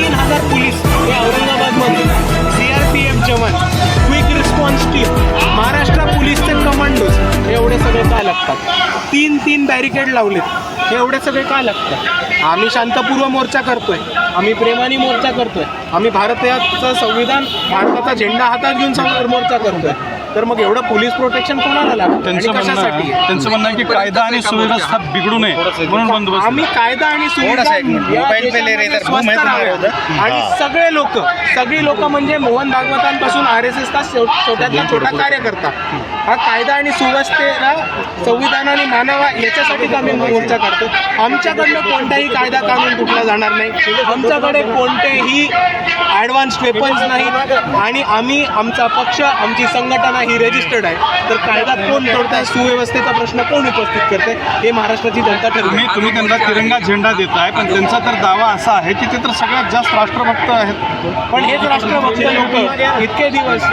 तीन हजार पोलीस हे औरंगाबादमध्ये सी आर पी एफ जवान क्विक रिस्पॉन्स टीम महाराष्ट्र पोलीसचे कमांडोज हे एवढे सगळे का लागतात? तीन तीन बॅरिकेड लावलेत एवढे सगळे का लागतात? आम्ही शांतपूर्व मोर्चा करतोय आम्ही प्रेमाने मोर्चा करतोय आम्ही भारताचं संविधान भारताचा झेंडा हातात घेऊन मोर्चा करतोय. तर मग एवढं पोलीस प्रोटेक्शन कोणाला लागतं आणि त्यांचं म्हणणं कशासाठी आहे- त्यांचं म्हणणं आहे की कायदा आणि सुव्यवस्था बिघडू नये म्हणून बंदोबस्त आम्ही कायदा आणि सुविधा थोडासा एक मिनिट. या मोबाईल पे ले रहे देशामध्ये इधर. स्वस्त मैं तुम्हारे राहावं. उधर. आणि हा. सगळे लोक सगळी लोक म्हणजे मोहन भागवतांपासून आर एस एसचा छोट्यातला छोटा कार्यकर्ता हा कायदा आणि सुव्यवस्थेला संविधान आणि मानवा याच्यासाठीच आम्ही मोर्चा करतो आमच्याकडनं कोणताही कायदा कानून कुठला जाणार नाही आमच्याकडे कोणतेही ॲडव्हान्स वेपन्स नाहीत आणि आम्ही आमचा पक्ष आमची संघटना ही रजिस्टर्ड आहे. तर कायदा कोण तोडताय सुव्यवस्थेचा प्रश्न कोण उपस्थित करते हे महाराष्ट्राची जनता तुम्ही ठरवी तुम्ही त्यांना तिरंगा झेंडा देताय पण त्यांचा तर दावा असा आहे की ते तर सगळ्यात जास्त राष्ट्रभक्त आहेत. पण हेच राष्ट्रभक्त लोक इतके दिवस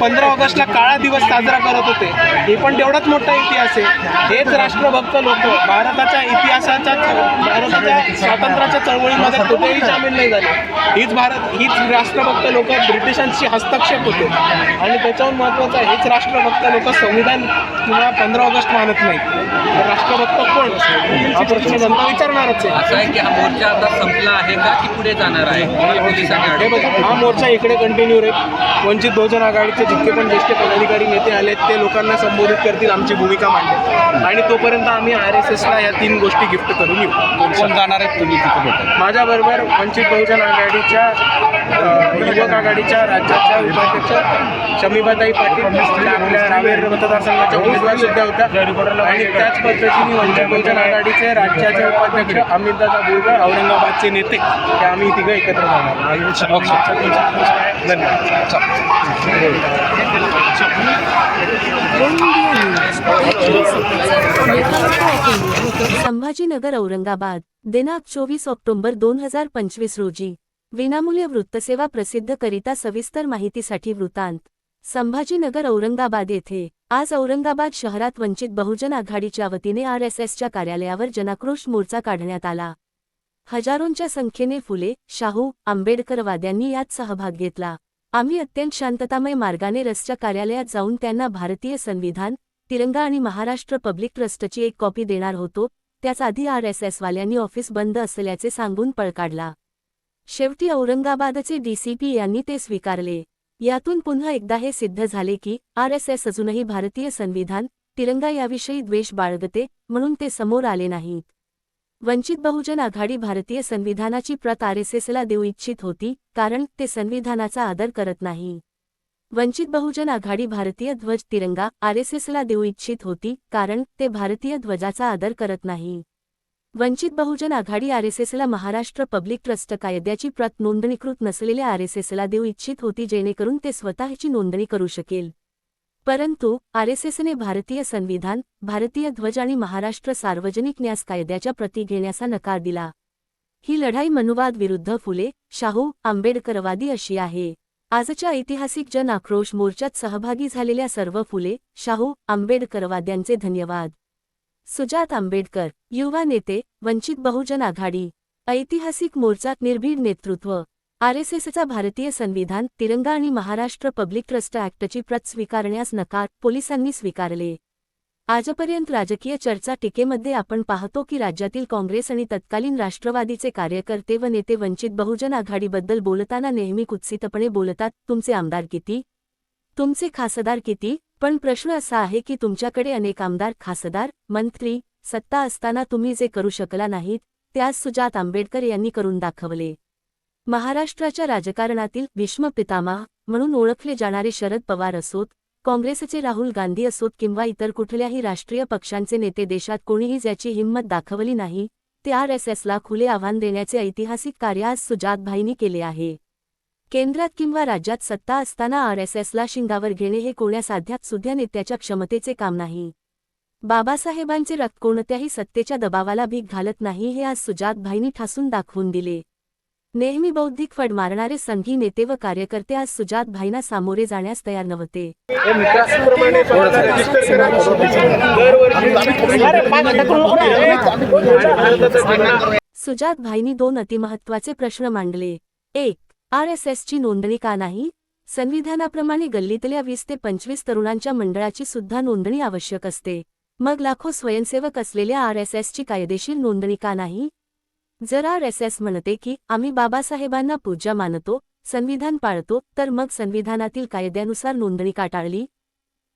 पंधरा ऑगस्टला काळा दिवस साजरा करत होते. हे पण तेवढाच मोठा इतिहास आहे. हेच राष्ट्रभक्त लोक भारताच्या इतिहासाच्या भारताच्या स्वातंत्र्याच्या चळवळीमध्ये कुठेही सामील नाही झाले. हीच भारत हीच राष्ट्रभक्त लोक ब्रिटिशांशी हस्तक्षेप होते. आणि त्याच्याहून महत्त्वाचं आहे, हेच राष्ट्रभक्त लोक संविधान किंवा पंधरा ऑगस्ट मानत नाही तर राष्ट्रभक्त कोण? हा प्रश्न जनता विचारणारच आहे. असं आहे की हा मोर्चा आता संपला आहे का की पुढे जाणार आहे? हे? बघा हा मोर्चा इकडे कंटिन्यू राहील वंचित बहुजन आघाडीचे जितके पण ज्येष्ठ पदाधिकारी नेते आले ते लोकांना संबोधित करतील आमची भूमिका मांडेल आणि तोपर्यंत आम्ही आर एस एसला या तीन गोष्टी गिफ्ट करून येऊ. कोण जाणार आहेत तुम्ही तिथे भेटायला? माझ्याबरोबर वंचित बहुजन आघाडीच्या अ, युवक आघाडीच्या राज्याच्या उपाध्यक्ष शमीबाताई पाटील आपल्या रावेर मतदारसंघाच्या उमेदवार सुद्धा होत्या. आणि त्याच पद्धतीने वंचित बहुजन आघाडीचे राज्याचे उपाध्यक्ष अमितदादा बोरकर औरंगाबादचे नेते हे आम्ही तिघं एकत्र जाणार धन्यवाद. संभाजीनगर औरंगाबाद दिनांक चोवीस ऑक्टोबर दोन हजार पंचवीस रोजी. विनामूल्य वृत्तसेवा प्रसिद्ध करिता सविस्तर माहितीसाठी वृत्तांत. संभाजीनगर औरंगाबाद येथे आज औरंगाबाद शहरात वंचित बहुजन आघाडीच्या वतीने आर एस एसच्या कार्यालयावर जनाक्रोश मोर्चा काढण्यात आला. हजारोंच्या संख्येने फुले शाहू आंबेडकरवाद्यांनी यात सहभाग घेतला. आम्ही अत्यंत शांततामय मार्गाने रसच्या कार्यालयात जाऊन त्यांना भारतीय संविधान तिरंगा आणि महाराष्ट्र पब्लिक ट्रस्टची एक कॉपी देणार होतो त्याच आधी आर एस एसवाल्यांनी ऑफिस बंद असल्याचे सांगून पळ काढला शेवटी औरंगाबादचे डीसीपी यांनी ते स्वीकारले. यातून पुन्हा एकदा हे सिद्ध झाले की आर एस एस अजूनही भारतीय संविधान तिरंगा याविषयी द्वेष बाळगते म्हणून ते समोर आले नाहीत. वंचित बहुजन आघाडी भारतीय संविधानाची प्रत आरएसएसला देऊ इच्छित होती कारण ते संविधानाचा आदर करत नाही. वंचित बहुजन आघाडी भारतीय ध्वज तिरंगा आरएसएसला देऊ इच्छित होती कारण ते भारतीय ध्वजाचा आदर करत नाही. वंचित बहुजन आघाडी आरएसएसला महाराष्ट्र पब्लिक ट्रस्ट कायद्याची प्रत नोंदणीकृत नसलेल्या आरएसएसला देऊ इच्छित होती जेणेकरून ते स्वतःची नोंदणी करू शकेल. परंतु आरएसएसने भारतीय संविधान भारतीय ध्वज आणि महाराष्ट्र सार्वजनिक न्यास कायद्याच्या प्रती घेण्याचा नकार दिला. ही लढाई मनुवाद विरुद्ध फुले शाहू आंबेडकरवादी अशी आहे. आजच्या ऐतिहासिक जन आक्रोश मोर्चात सहभागी झालेल्या सर्व फुले शाहू आंबेडकरवाद्यांचे धन्यवाद. सुजात आंबेडकर युवा नेते वंचित बहुजन आघाडी ऐतिहासिक मोर्चात निर्भीड नेतृत्व आरएसएसचा भारतीय संविधान तिरंगा आणि महाराष्ट्र पब्लिक ट्रस्ट ऍक्टची प्रत स्वीकारण्यास नकार पोलिसांनी स्वीकारले. आजपर्यंत राजकीय चर्चा टीकेमध्ये आपण पाहतो की राज्यातील काँग्रेस आणि तत्कालीन राष्ट्रवादीचे कार्यकर्ते व नेते वंचित बहुजन आघाडीबद्दल बोलताना नेहमी कुत्सितपणे बोलतात तुमचे आमदार किती? तुमचे खासदार किती? पण प्रश्न असा आहे की तुमच्याकडे अनेक आमदार खासदार मंत्री सत्ता असताना तुम्ही जे करू शकला नाहीत त्यास सुजात आंबेडकर यांनी करून दाखवले. महाराष्ट्राच्या राजकारणातील भीष्म पितामह म्हणून ओळखले जाणारे शरद पवार असोत काँग्रेसचे राहुल गांधी असोत किंवा इतर कुठल्याही राष्ट्रीय पक्षांचे नेते देशात कोणीही ज्याची हिंमत दाखवली नाही ते आर एस एसला खुले आव्हान देण्याचे ऐतिहासिक कार्य आज सुजातभाईंनी केले आहे. केंद्रात किंवा राज्यात सत्ता असताना आर एस एसला शिंगावर घेणे हे कोण्या साध्यात सुद्धा नेत्याच्या क्षमतेचे काम नाही. बाबासाहेबांचे रक्त कोणत्याही सत्तेच्या दबावाला भीक घालत नाही हे आज सुजातभाईंनी ठासून दाखवून दिले. नेहमी बौद्धिक फड मारणारे संघी नेते व कार्यकर्ते आज सुजातभाईंना सामोरे जाण्यास तयार नव्हते. सुजात भाईंनी दोन अतिमहत्वाचे प्रश्न मांडले. एक आर एस एसची नोंदणी का नाही? संविधानाप्रमाणे गल्लीतल्या वीस ते पंचवीस तरुणांच्या मंडळाची सुद्धा नोंदणी आवश्यक असते. मग लाखो स्वयंसेवक असलेल्या आर एस एसची कायदेशीर नोंदणी का नाही? जर आर एस एस म्हणते की आम्ही बाबासाहेबांना पूजा मानतो संविधान पाळतो तर मग संविधानातील कायद्यानुसार नोंदणी का टाळली?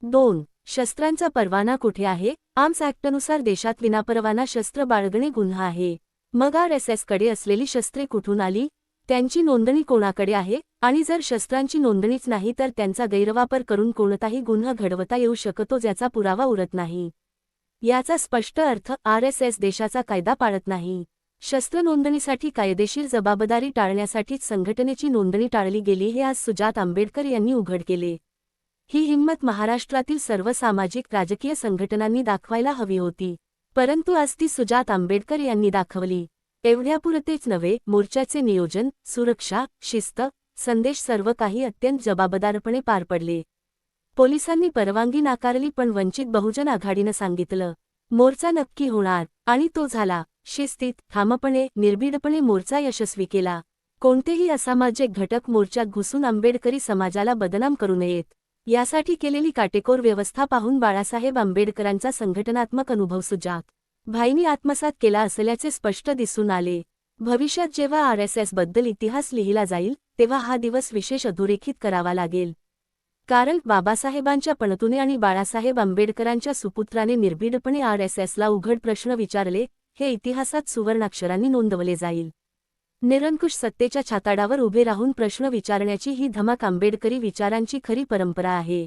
दोन. शस्त्रांचा परवाना कुठे आहे? आर्म्स ॲक्टनुसार देशात विनापरवाना शस्त्र बाळगणे गुन्हा आहे. मग आर एस एसकडे असलेली शस्त्रे कुठून आली? त्यांची नोंदणी कोणाकडे आहे? आणि जर शस्त्रांची नोंदणीच नाही तर त्यांचा गैरवापर करून कोणताही गुन्हा घडवता येऊ शकतो ज्याचा पुरावा उरत नाही. याचा स्पष्ट अर्थ आर एस एस देशाचा कायदा पाळत नाही. शस्त्र नोंदणीसाठी कायदेशीर जबाबदारी टाळण्यासाठीच संघटनेची नोंदणी टाळली गेली हे आज सुजात आंबेडकर यांनी उघड केले. ही हिंमत महाराष्ट्रातील सर्व सामाजिक राजकीय संघटनांनी दाखवायला हवी होती. परंतु आज ती सुजात आंबेडकर यांनी दाखवली. एवढ्यापुरतेच नव्हे मोर्चाचे नियोजन सुरक्षा शिस्त संदेश सर्व काही अत्यंत जबाबदारपणे पार पडले. पोलिसांनी परवानगी नाकारली पण वंचित बहुजन आघाडीनं सांगितलं मोर्चा नक्की होणार. आणि तो झाला. शिस्तीत ठामपणे निर्भीडपणे मोर्चा यशस्वी केला. कोणतेही असामाजिक घटक मोर्चात घुसून आंबेडकरी समाजाला बदनाम करू नयेत. यासाठी केलेली काटेकोर व्यवस्था पाहून बाळासाहेब आंबेडकरांचा संघटनात्मक अनुभव सुजात भाईंनी आत्मसात केला असल्याचे स्पष्ट दिसून आले. भविष्यात जेव्हा आर एस एसबद्दल इतिहास लिहिला जाईल तेव्हा हा दिवस विशेष अधोरेखित करावा लागेल. कारण बाबासाहेबांच्या पणतुने आणि बाळासाहेब आंबेडकरांच्या सुपुत्राने निर्भीडपणे आर एस उघड प्रश्न विचारले हे इतिहासात सुवर्णाक्षरांनी नोंदवले जाईल. निरंकुश सत्तेच्या छाताडावर उभे राहून प्रश्न विचारण्याची ही धमक आंबेडकरी विचारांची खरी परंपरा आहे.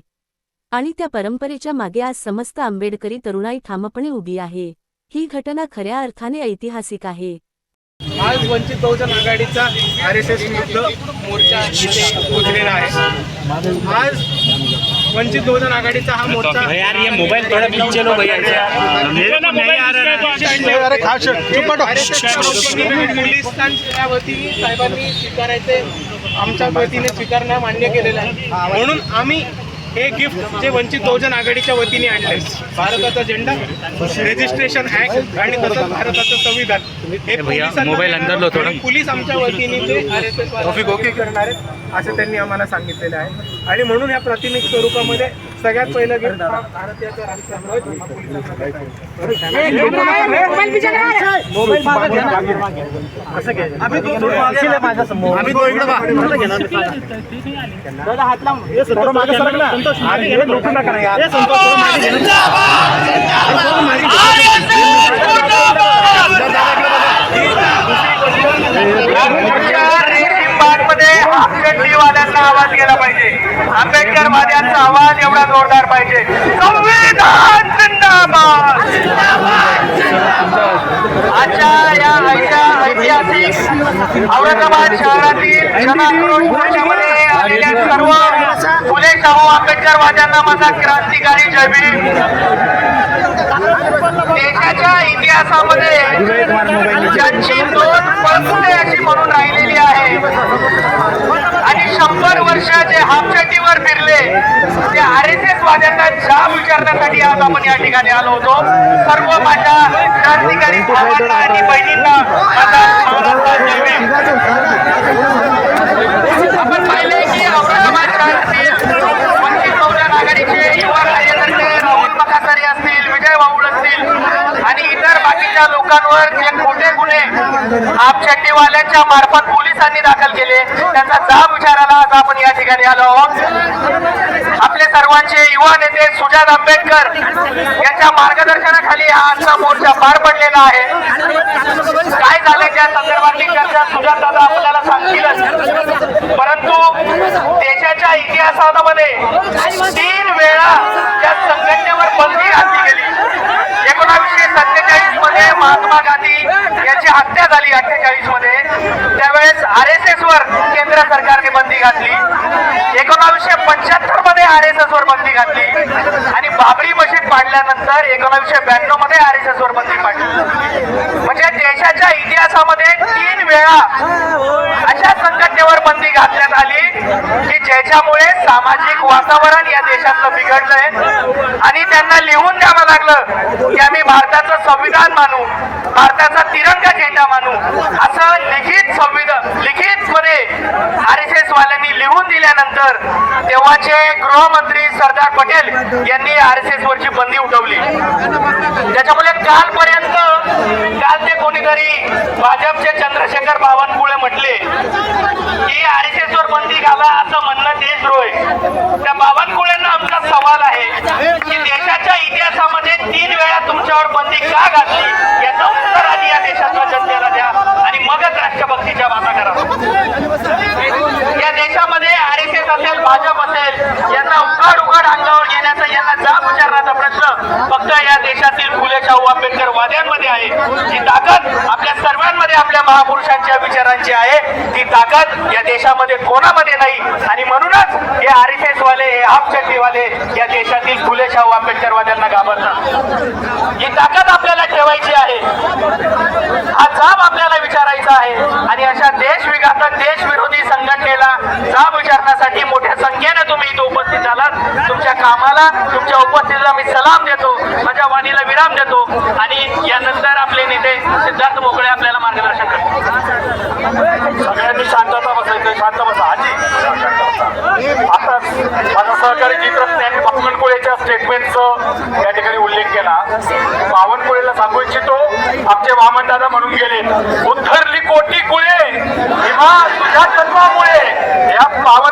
आणि त्या परंपरेच्या मागे आज समस्त आंबेडकरी तरुणाई ठामपणे उभी आहे. ही घटना खऱ्या अर्थाने ऐतिहासिक आहे आज वंचित बहुजन आघाडीचा आर एस एस विरुद्ध मोर्चा इथे पोहोचलेला आहे आज वंचित बहुजन आघाडीचा हा मोर्चा मोबाईल थोड़ा पीछे लो भैया पोलिसांच्या वतीने साहेबांनी स्वीकारायचे आमच्या वतीने स्वीकारणं मान्य केलेलं आहे म्हणून आम्ही हे गिफ्ट जे वंचित बहुजन आघाडीच्या वतीने आणले. भारताचा झेंडा रेजिस्ट्रेशन ऍक्ट आणि तसंच भारताचं संविधान. हे पोलिसांना मोबाईल अंदर लो थोडं. पोलीस आमच्या वतीने ते आर एस एस ओके करणार आहेत असं त्यांनी आम्हाला सांगितलेलं आहे. आणि म्हणून या प्राथमिक स्वरूपामध्ये सगळ्यात पहिलं गिफ्ट हा भारतीयाचा राष्ट्रध्वज आवाज गेला पाहिजे. आंबेडकरवाद्यांचा आवाज एवढा जोरदार पाहिजे. संविधान जिंदाबाद. आजच्या या ऐशा ऐतिहासिक औरंगाबाद शहरातील जनाक्रोश आलेल्या सर्व फुले शाहू आंबेडकरवाद्यांना माझा क्रांतिकारी जय भीम. देशाच्या इतिहासामध्ये ज्यांची दोन पळपुटे अशी म्हणून राहिलेली आहे. आणि शंभर वर्षाचे हापचटीवर फिरले. ते आर एस एस वाद्यांना जाब विचारण्यासाठी आज आपण या ठिकाणी आलो होतो. सर्व माझ्या क्रांतिकारी भावांना आणि बहिणींना आपण पाहिले की औरंगाबाद क्रांती वंचित बहुजन आघाडीचे युवा कार्यकर्ते राहुल असतील विजय वाऊळ असतील आणि इतर बाकीच्या लोकांवर जे खोटे गुन्हे आपशेट्टीवाल्यांच्या मार्फत पोलिसांनी दाखल केले त्याचा जाब विचारायला आज आपण या ठिकाणी आलो आहोत. आपले सर्वांचे युवा नेते सुजात आंबेडकर यांच्या मार्गदर्शनाखाली हा आजचा मोर्चा पार पडलेला आहे. काय झालं त्या संदर्भातली चर्चा? सुजात दादा आपल्याला सांगतीलच देशाच्या इतिहासामध्ये तीन वेळा या संघटनेवर बंदी घातली गेली. एकोणावीसशे सत्तेचाळीसमध्ये महात्मा गांधी यांची हत्या झाली अठ्ठेचाळीसमध्ये. त्यावेळेस आर एस एस वर केंद्र सरकारने बंदी घातली. एकोणावीसशे पंच्याहत्तरमध्ये आर एस एस वर बंदी घातली. आणि बाबरी मशीद पाडल्यानंतर एकोणावीसशे ब्याण्णवमध्ये आर एस एस वर बंदी पाडली. म्हणजे देशाच्या इतिहासामध्ये तीन वेळा बंदी घातल्यात आली की ज्याच्यामुळे सामाजिक वातावरण या देशातलं बिघडलंय. आणि त्यांना लिहून द्यावं लागलं की आम्ही भारताचं संविधान मानू. भारताचा तिरंगा झेंडा मानू असं लिखित संविधान लिखितमध्ये आर एस एस वाल्यांनी लिहून दिल्यानंतर तेव्हाचे गृहमंत्री सरदार पटेल यांनी आर एस एस वरची बंदी उठवली. त्याच्यामुळे कालपर्यंत काल ते कोणीतरी भाजपचे चंद्रशेखर बावनकुळे म्हटले की आर एस एस वर बंदी घाला असं म्हणणं देशद्रोह आहे. त्या बावनकुळ्यांना आमचा सवाल आहे की देशाच्या इतिहासामध्ये तीन वेळा तुमच्यावर बंदी का घातली? शाहू आंबेडकर वाद्यांमध्ये आहे. जी ताकद आपल्या सर्वांमध्ये आपल्या महापुरुषांच्या विचारांची आहे ती ताकद या देशामध्ये कोणामध्ये नाही? आणि म्हणूनच हे आर एस एस वाले हे हाफचड्डीवाले या देशातील फुले शाहू आंबेडकर वाद्यांना घाबरतात. ही ताकद आपल्याला ठेवायची आहे. हा जाब आपल्याला विचारायचा आहे. आणि अशा देश देशविघातक देशविरोधी संघटनेला जाब विचारण्यासाठी मोठ्या संख्येने तुम्ही इथे उपस्थित झालात. तुमच्या कामाला तुमच्या उपस्थितीला मी सलाम देतो माझ्या वाणीला विराम देतो आणि यानंतर आपले नेते सिद्धार्थ मोकळे आपल्याला मार्गदर्शन करतात सगळ्यांनी शांतता बसायचं शांत बसा. आजी आता माझा सहकारी चित्रज्ञ यांनी बावनकुळेच्या स्टेटमेंटचं या ठिकाणी उल्लेख केला. बावनकुळेला सांगू इच्छितो आमचे वामन दादा म्हणून गेले उद्धरली कोटी कुळे भीमा तुझ्या तत्वामुळे. या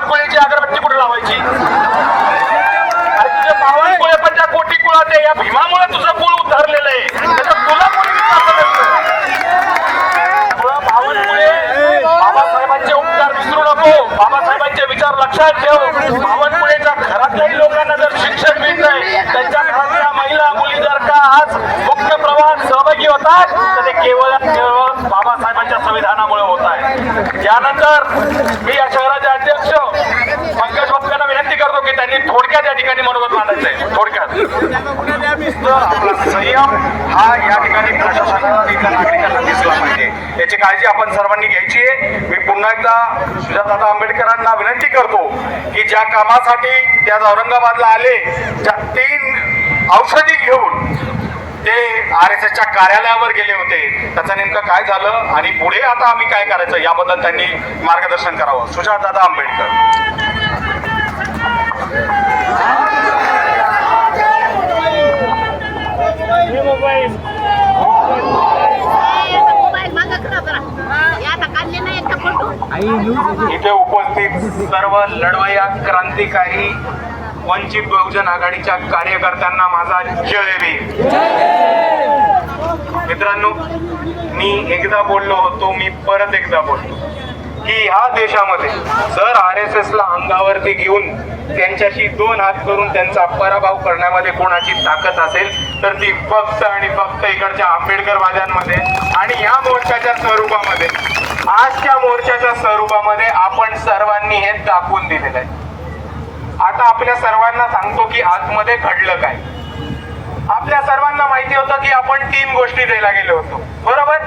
बावनकुळेची अगरबत्ती कुठे लावायची? अरे तुझे पण त्या कोटी कुळात आहे. या भीमामुळे तुझं कुळ उद्धरलेलं आहे. त्याचं तुला कोणी विचारलं नसतं. त्यामुळं बाबासाहेबांचे उपकार विसरू नको. बाबासाहेबांचे विचार लक्षात ठेव बावनकुळेच्या घरातल्याही लोकांना जर शिक्षण मिळतंय त्यांच्या घरातल्या महिला मुली जर का आज मुख्य प्रवाहात सहभागी होतात तर ते केवळ आणि केवळ बाबासाहेबांच्या संविधानामुळे होत आहे यानंतर मी या शहराचे अध्यक्ष पंकज भक्तांना विनंती करतो की त्यांनी थोडक्यात या ठिकाणी मनोगत मांडायचंय? थोडक्यात. तर आपला संयम हा या ठिकाणी प्रशासनाला इथल्या नागरिकांना दिसला पाहिजे. याची काळजी आपण सर्वांनी घ्यायची आहे. मी पुन्हा एकदा सुजाताता आंबेडकरांना विनंती करतो की ज्या कामासाठी त्या औरंगाबादला आले त्या तीन औषधी घेऊन ते आर एस एसच्या कार्यालयावर गेले होते. त्याचं नेमकं काय झालं आणि पुढे आता आम्ही काय करायचं याबद्दल त्यांनी मार्गदर्शन करावं. सुजातदादा आंबेडकर. मोबाईल. मागं करा जरा. आता काढले नाही का फोटो इथे उपस्थित सर्व लढवया क्रांतिकारी वंचित बहुजन आघाडीच्या कार्यकर्त्यांना माझा जय भीम. मित्रांनो मी एकदा बोललो होतो मी परत एकदा बोलतो की ह्या देशामध्ये जर आर एस एसला अंगावरती घेऊन त्यांच्याशी दोन हात करून त्यांचा पराभव करण्यामध्ये कोणाची ताकद असेल तर ती फक्त आणि फक्त इकडच्या आंबेडकरवाद्यांमध्ये आणि या मोर्चाच्या स्वरूपामध्ये. आजच्या मोर्चाच्या स्वरूपामध्ये आपण सर्वांनी हे दाखवून दिलेलं आहे. आता आपल्या सर्वांना सांगतो की आतमध्ये घडलं काय. आपल्या सर्वांना माहिती होतं की आपण तीन गोष्टी द्यायला गेलो होतो. बरोबर?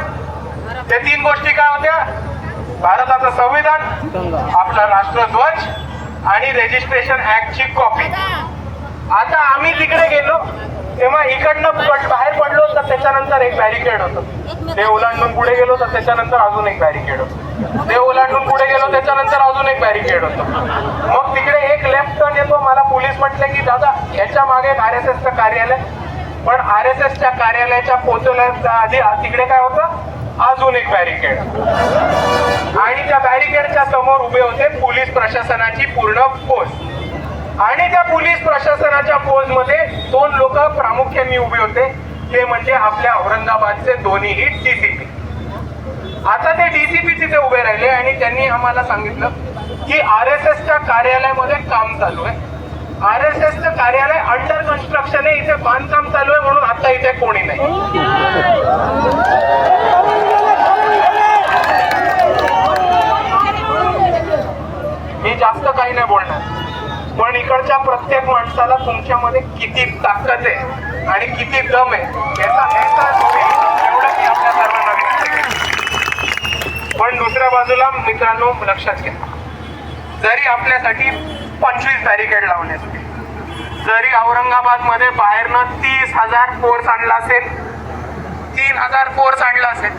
त्या तीन गोष्टी काय होत्या? भारताचं संविधान आपला राष्ट्रध्वज आणि रेजिस्ट्रेशन ऍक्ट ची कॉपी आता आम्ही तिकडे गेलो तेव्हा इकडनं बाहेर पडलो तर त्याच्यानंतर एक बॅरिकेड होतं. ते ओलांडून पुढे गेलो तर त्याच्यानंतर अजून एक बॅरिकेड होतं. ते ओलांडून पुढे गेलो त्याच्यानंतर अजून एक बॅरिकेड होतं. मग तिकडे एक लेफ्ट टर्न येतो. मला पोलीस म्हटले की दादा याच्या मागे आर एस एसचं कार्यालय. पण आर एस एसच्या कार्यालयाच्या पोहोचवण्याच्या आधी तिकडे काय होतं? अजून एक बॅरिकेड आणि त्या बॅरिकेडच्या समोर उभे होते पोलीस प्रशासनाची पूर्ण फोर्स आणि त्या पोलीस प्रशासनाच्या फोर्समध्ये दोन लोक प्रामुख्याने उभे होते. ते म्हणजे आपल्या औरंगाबादचे दोन्हीही डीसीपी आता ते डीसीपी तिथे उभे राहिले आणि त्यांनी आम्हाला सांगितलं की आर एस एसच्या कार्यालयामध्ये काम चालू आहे. आर एस एसचं कार्यालय अंडर कन्स्ट्रक्शन आहे. इथे बांधकाम चालू आहे म्हणून आता इथे कोणी नाही. मी जास्त काही नाही बोलणार. पण इकडच्या प्रत्येक माणसाला तुमच्यामध्ये किती ताकद आहे आणि किती दम आहे याचा अहसास एवढं मी आपल्या सर्वांना पण दुसऱ्या बाजूला मित्रांनो लक्षात घ्या. जरी आपल्यासाठी पंचवीस बॅरिकेड लावले जरी औरंगाबादमध्ये बाहेरनं तीस हजार फोर्स आणला असेल तीन हजार फोर्स आणला असेल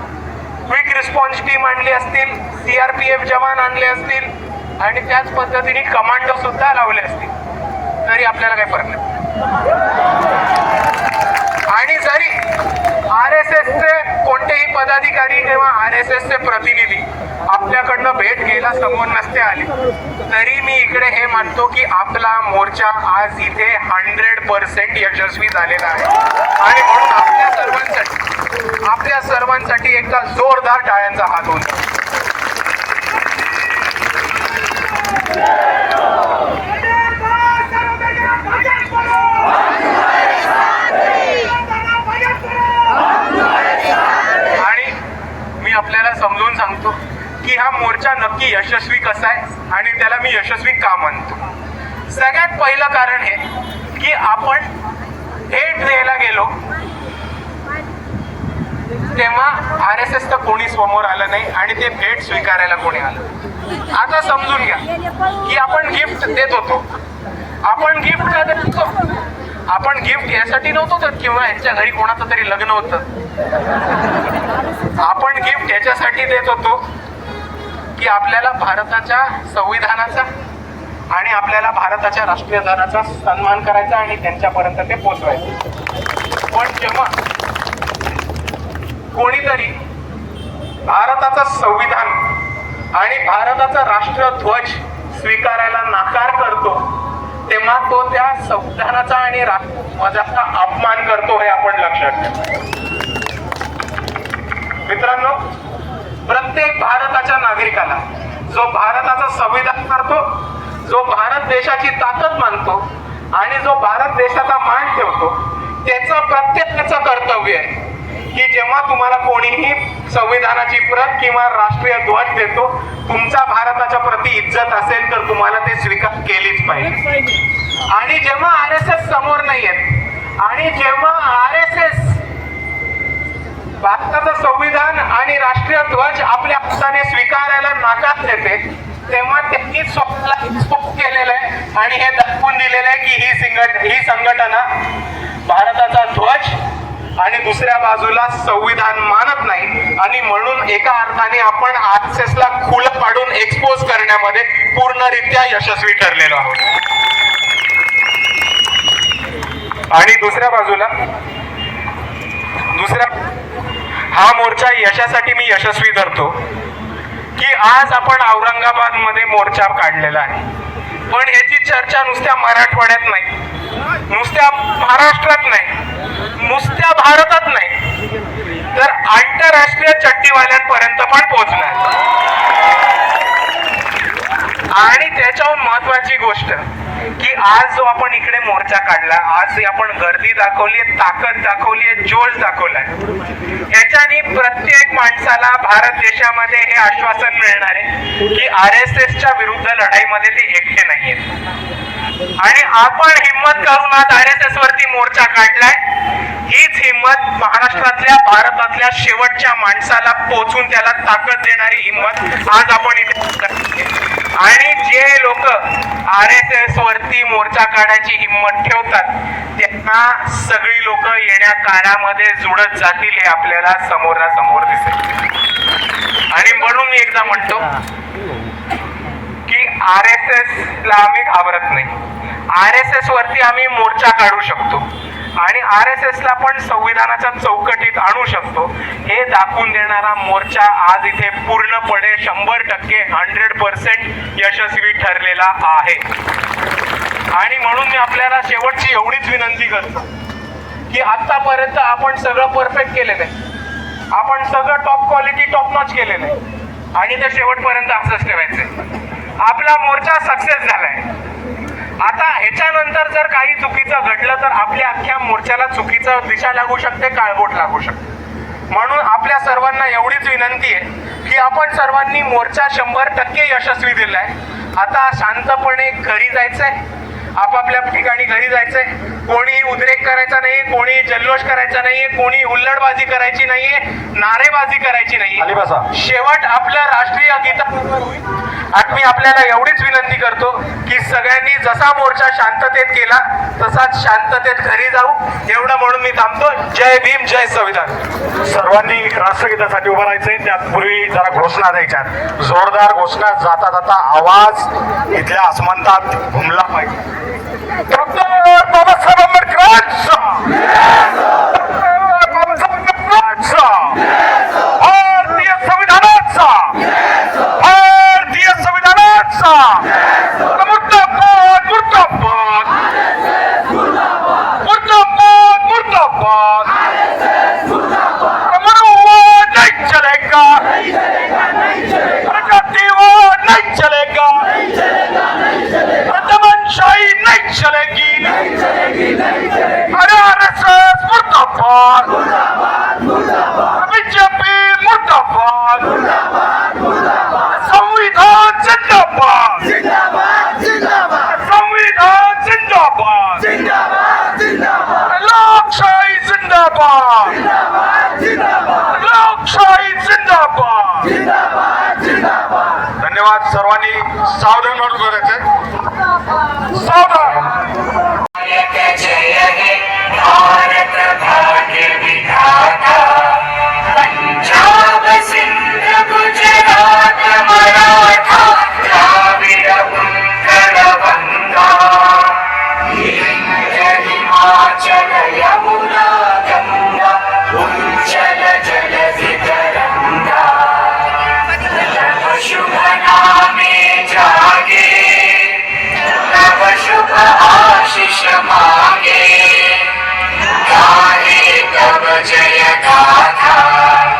क्विक रिस्पॉन्स टीम आणली असतील सीआरपीएफ जवान आणले असतील आणि त्याच पद्धतीने कमांडो सुद्धा लावले असतील तरी आपल्याला काही फरक नाही. आणि जरी आर एस एसचे कोणतेही पदाधिकारी किंवा आर एस एसचे प्रतिनिधी आपल्याकडनं भेट घ्यायला समोर नसते आली तरी मी इकडे हे मानतो की आपला मोर्चा आज इथे हंड्रेड पर्सेंट यशस्वी झालेला आहे. आणि म्हणून आपल्या सर्वांसाठी आपल्या सर्वांसाठी एकदा जोरदार टाळ्यांचा हात होता आणि मी आपल्याला समजून सांगतो की हा मोर्चा नक्की यशस्वी कसा आहे आणि त्याला मी यशस्वी का म्हणतो? सगळ्यात पहिलं कारण हे की आपण भेट द्यायला गेलो तेव्हा आर एस एस तर कोणी समोर आलं नाही आणि ते भेट स्वीकारायला कोणी आलं आता समजून घ्या की आपण गिफ्ट देत होतो. आपण गिफ्ट का देत होतो? आपण गिफ्ट यासाठी नव्हतो तर किंवा यांच्या घरी कोणाचं तरी लग्न होतं. आपण गिफ्ट याच्यासाठी देत होतो की आपल्याला भारताच्या संविधानाचा आणि आपल्याला भारताच्या राष्ट्रीय ध्वजाचा सन्मान करायचा आणि त्यांच्यापर्यंत ते पोचवायचं पण जेव्हा कोणीतरी भारताचं संविधान आणि भारताचा राष्ट्रध्वज स्वीकारायला नाकार करतो तेव्हा तो त्या संविधानाचा आणि राष्ट्रध्वजाचा अपमान करतो हे आपण लक्षात ठेवा. मित्रांनो प्रत्येक भारताच्या नागरिकाला जो भारताचा संविधान करतो जो भारत देशाची ताकद मानतो आणि जो भारत देशाचा मान ठेवतो त्याचं प्रत्येकाचं कर्तव्य आहे. की जेव्हा तुम्हाला कोणीही संविधानाची प्रत किंवा राष्ट्रीय ध्वज देतो तुमचा भारताच्या प्रती इज्जत असेल तर तुम्हाला ते स्वीकार केलीच पाहिजे. आणि जेव्हा आर एस एस समोर नाही येत आणि जेव्हा आर एस एस भारताचं संविधान आणि राष्ट्रीय ध्वज आपल्या हाताने स्वीकारायला नाकार देते तेव्हा त्यांनी स्वतःला एक्सपोज केलेलं आहे आणि हे दाखवून दिलेलं आहे की ही संघट ही संघटना भारताचा ध्वज आणि दुसऱ्या बाजूला संविधान मानत नाही. आणि म्हणून एका अर्थाने आपण आरएसएस खुलं पाडून एक्सपोज करण्यामध्ये पूर्णरित्या यशस्वी ठरलेलो आहोत. आणि दुसऱ्या बाजूला दुसऱ्या हा मोर्चा यशासाठी मी यशस्वी धरतो की आज आपण औरंगाबादमध्ये मोर्चा काढलेला आहे. पण ह्याची चर्चा नुसत्या मराठवाड्यात नाही. नुसत्या महाराष्ट्रात नाही. नुसत्या भारतात नाही. तर आंतरराष्ट्रीय चट्टीवाल्यांपर्यंत पण पोहोचणार. आणि त्याच्याहून महत्वाची गोष्ट की आज जो आपण इकडे मोर्चा काढला आज आपण गर्दी दाखवली ताकद दाखवली जोश दाखवलाय याच्याने प्रत्येक माणसाला भारत देशामध्ये हे आश्वासन मिळणार आहे की आर एस एसच्या विरुद्ध लढाईमध्ये ते एकटे नाहीयेत. आणि आपण हिंमत करून आज आर एस एस वरती मोर्चा काढलाय. हीच हिंमत महाराष्ट्रातल्या भारतातल्या शेवटच्या माणसाला पोचून त्याला ताकद देणारी हिंमत आज आपण इथे आणि जे लोक आर एस एस वरती मोर्चा काढायची हिंमत ठेवतात त्यांना सगळी लोक येण्या काळामध्ये जुडत जातील हे आपल्याला समोरासमोर दिसेल. आणि म्हणून मी एकदा म्हणतो की आर एस एस ला आम्ही घाबरत नाही. आर एस एस वरती आम्ही मोर्चा काढू शकतो. आणि आर एस एस ला पण संविधानाच्या चौकटीत आणू शकतो. हे दाखवून देणारा मोर्चा आज इथे पूर्णपणे शंभर टक्के हंड्रेड पर्सेंट यशस्वी ठरलेला आहे. आणि म्हणून मी आपल्याला शेवटची एवढीच विनंती करतो की आतापर्यंत आपण सगळं परफेक्ट केलेलं आहे आपण सगळं टॉप क्वालिटी टॉप नॉच केलेलं आहे आणि ते शेवटपर्यंत असंच ठेवायचंय. आपला मोर्चा सक्सेस झालाय. आता ह्याच्यानंतर जर काही चुकीचं घडलं तर आपल्या अख्ख्या मोर्चाला चुकीचं दिशा लागू शकते काळबोट लागू शकते. म्हणून आपल्या सर्वांना एवढीच विनंती आहे की आपण सर्वांनी मोर्चा शंभर टक्के यशस्वी दिलाय. आता शांतपणे घरी जायचंय. आपापल्या ठिकाणी घरी जायचंय. कोणी उद्रेक करायचा नाही कोणी जल्लोष करायचा नाहीये कोणी हुल्लडबाजी करायची नाहीये नारेबाजी करायची नाहीये. शेवट आपलं राष्ट्रीय गीता होईल आणि मी आपल्याला एवढीच विनंती करतो की सगळ्यांनी जसा मोर्चा शांततेत केला तसाच शांततेत घरी जाऊ. एवढं म्हणून मी थांबतो जय भीम जय संविधान. सर्वांनी राष्ट्रगीतासाठी उभं राहायचंय. त्यापूर्वी जरा घोषणा द्यायच्या. जोरदार घोषणा जाता जाता आवाज इथल्या आसमंतात घुमला पाहिजे. ডক্টর বাবা সাহেব আম্বেদকর जिंदाबाद. लोकशाही जिंदाबाद. धन्यवाद सर्वांनी. सावधान आयुष मागे गाने तब जय गाथा